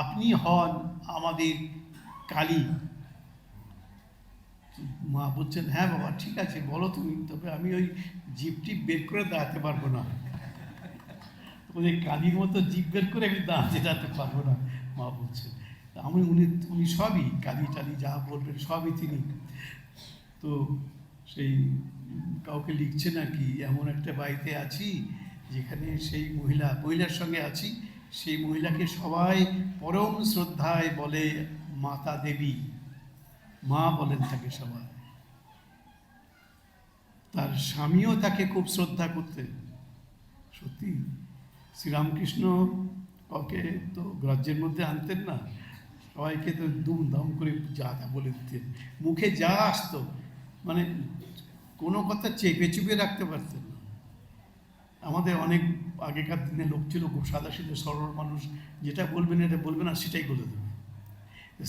আপনি হন আমাদের কালী। মা বলছেন হ্যাঁ বাবা, ঠিক আছে, বলো তুমি, তবে আমি ওই জিপটি বের করে দাঁড়াতে পারব না। ওই কালীর মতো জিপ বের করে আমি দাঁড়াতে যেতে পারব না, মা বলছেন। আমি, উনি উনি সবই, কালী টালি যা বলবেন সবই তিনি। তো সেই কাউকে লিখছে নাকি এমন একটা বাড়িতে আছি, যেখানে সেই মহিলা, মহিলার সঙ্গে আছি সেই মহিলাকে সবাই পরম শ্রদ্ধায় বলে মাতা দেবী। মা বলেন তাকে সবাই। তার স্বামীও তাকে খুব শ্রদ্ধা করতেন। সত্যি, শ্রীরামকৃষ্ণ কাউকে তো গ্রাহ্যের মধ্যে আনতেন না। সবাইকে তো দুমদাম করে যা তা বলে দিতেন। মুখে যা আসতো মানে কোনো কথা চেপে চুপে রাখতে পারতেন আমাদের অনেক আগেকার দিনে লোক ছিল, খুব সাদা সিধে সরল মানুষ, যেটা বলবেন, এটা বলবে না সেটাই বলে দেবে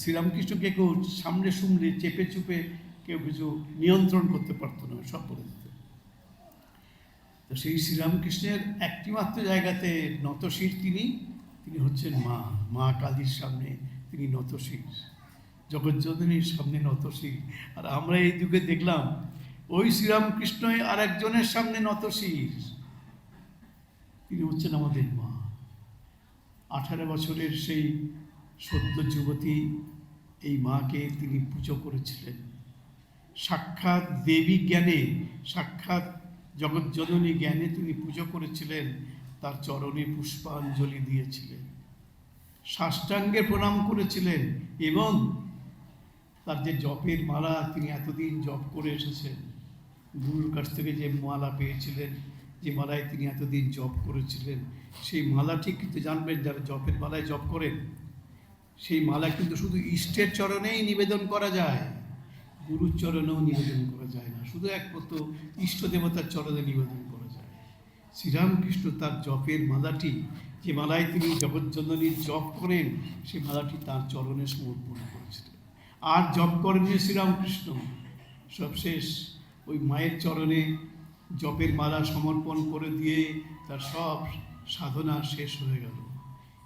শ্রীরামকৃষ্ণকে কেউ সামনে সুমলে চেপে চুপে কেউ কিছু নিয়ন্ত্রণ করতে পারতো না, সব বলে দিত। তো সেই শ্রীরামকৃষ্ণের একটিমাত্র জায়গাতে নতশির তিনি তিনি হচ্ছেন মা মা কালীর সামনে তিনি নতশির, জগজ্জননীর সামনে নতশির। আর আমরা এই যুগে দেখলাম, ওই শ্রীরামকৃষ্ণই আর একজনের সামনে নতশির। তিনি হচ্ছেন আমাদের মা। আঠারো বছরের সেই সদ্য যুবতী এই মাকে তিনি পুজো করেছিলেন। সাক্ষাৎ দেবী জ্ঞানে, সাক্ষাৎ জগজ্জননী জ্ঞানে তিনি পুজো করেছিলেন, তার চরণে পুষ্পাঞ্জলি দিয়েছিলেন। সাষ্টাঙ্গে প্রণাম করেছিলেন এবং তার যে জপের মালা, তিনি এতদিন জপ করে এসেছেন। গুরুর কাছ থেকে যে মালা পেয়েছিলেন যে মালায় তিনি এতদিন জপ করেছিলেন, সেই মালাটি কিন্তু জানবেন যারা জপের মালায় জপ করেন। সেই মালা কিন্তু শুধু ইষ্টের চরণেই নিবেদন করা যায়, গুরুর চরণেও নিবেদন করা যায় না। শুধু একমাত্র ইষ্ট দেবতার চরণে নিবেদন করা যায়। শ্রীরামকৃষ্ণ তার জপের মালাটি, যে মালায় তিনি জগজ্জননীর জপ করেন, সেই মালাটি তার চরণে সমর্পণ করেছিলেন। আর জপ করেননি শ্রীরামকৃষ্ণ। সবশেষ ওই মায়ের চরণে জপের মালা সমর্পণ করে দিয়ে তার সব সাধনা শেষ হয়ে গেল।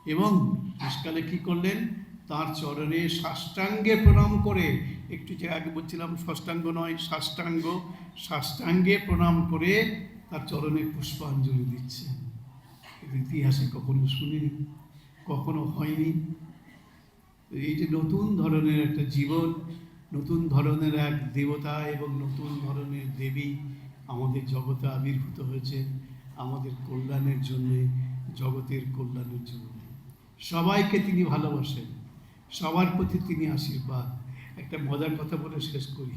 এবং শেষকালে কী করলেন? তার চরণে সাষ্টাঙ্গে প্রণাম করে, একটু যে আগে বলছিলাম ষষ্ঠাঙ্গ নয়, সাষ্টাঙ্গ, সাষ্টাঙ্গে প্রণাম করে তার চরণে পুষ্পাঞ্জলি দিচ্ছে ইতিহাসে কখনো শুনিনি, কখনো হয়নি। এই যে নতুন ধরনের একটা জীবন, নতুন ধরনের এক দেবতা এবং নতুন ধরনের দেবী আমাদের জগতে আবির্ভূত হয়েছে, আমাদের কল্যাণের জন্যে, জগতের কল্যাণের জন্য। সবাইকে তিনি ভালোবাসেন, সবার প্রতি তিনি আশীর্বাদ। একটা মজার কথা বলে শেষ করি।